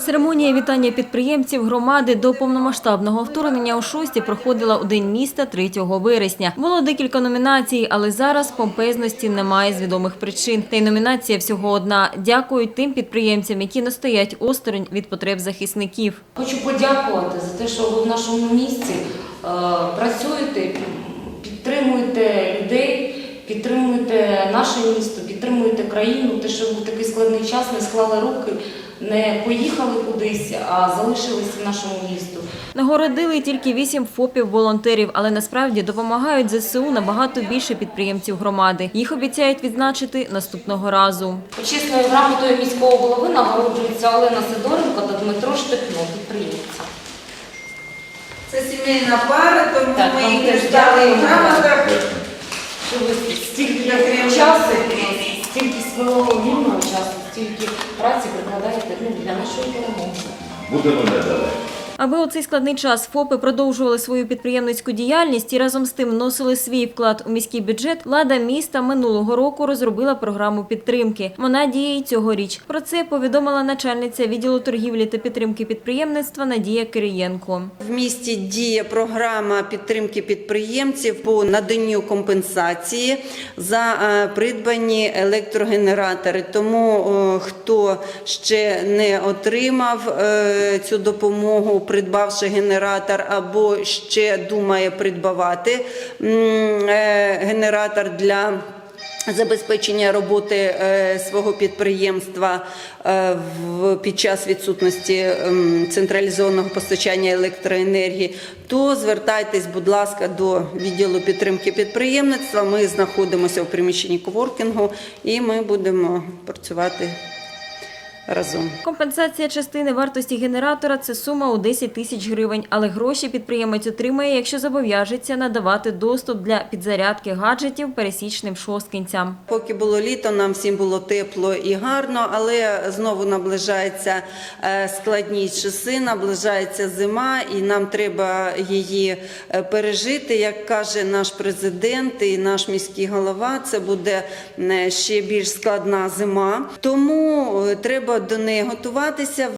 Церемонія вітання підприємців громади до повномасштабного вторгнення у шості проходила у День міста 3 вересня. Було декілька номінацій, але зараз помпезності немає з відомих причин. Та й номінація всього одна. Дякують тим підприємцям, які не стоять осторонь від потреб захисників. Хочу подякувати за те, що ви в нашому місті е, працюєте, підтримуєте людей, підтримуєте наше місто, підтримуєте країну. Те, що в такий складний час не склали руки, не поїхали кудись, а залишилися в нашому місту. Нагородили тільки вісім ФОПів волонтерів, але насправді допомагають ЗСУ набагато більше підприємців громади. Їх обіцяють відзначити наступного разу. Почесною грамотою міського голови нагороджуються Олена Сидоренко та Дмитро Штепно, підприємці. Це сімейна пара, тому Так, ми їх в грамотах. Що ви стільки часу, свого вільного часу, стільки праці прикладаєте ну, для нашої перемоги. Будемо надалі. Аби у цей складний час ФОПи продовжували свою підприємницьку діяльність і разом з тим вносили свій вклад у міський бюджет, влада міста минулого року розробила програму підтримки. Вона діє й цьогоріч. Про це повідомила начальниця відділу торгівлі та підтримки підприємництва Надія Кириєнко. В місті діє програма підтримки підприємців по наданню компенсації за е, придбані електрогенератори. Тому е, хто ще не отримав е, цю допомогу, придбавши генератор, або ще думає придбавати е, генератор для забезпечення роботи е, свого підприємства е, під час відсутності ем, централізованого постачання електроенергії, то звертайтесь, будь ласка, до відділу підтримки підприємництва. Ми знаходимося в приміщенні коворкінгу і ми будемо працювати разом. Компенсація частини вартості генератора це сума у 10 тисяч гривень, але гроші підприємець отримає, якщо зобов'яжеться надавати доступ для підзарядки гаджетів пересічним шосткинцям. Поки було літо, нам всім було тепло і гарно, але знову наближаються е, складні часи, наближається зима, і нам треба її е, пережити. Як каже наш президент і наш міський голова, це буде е, ще більш складна зима. Тому треба до неї готуватися.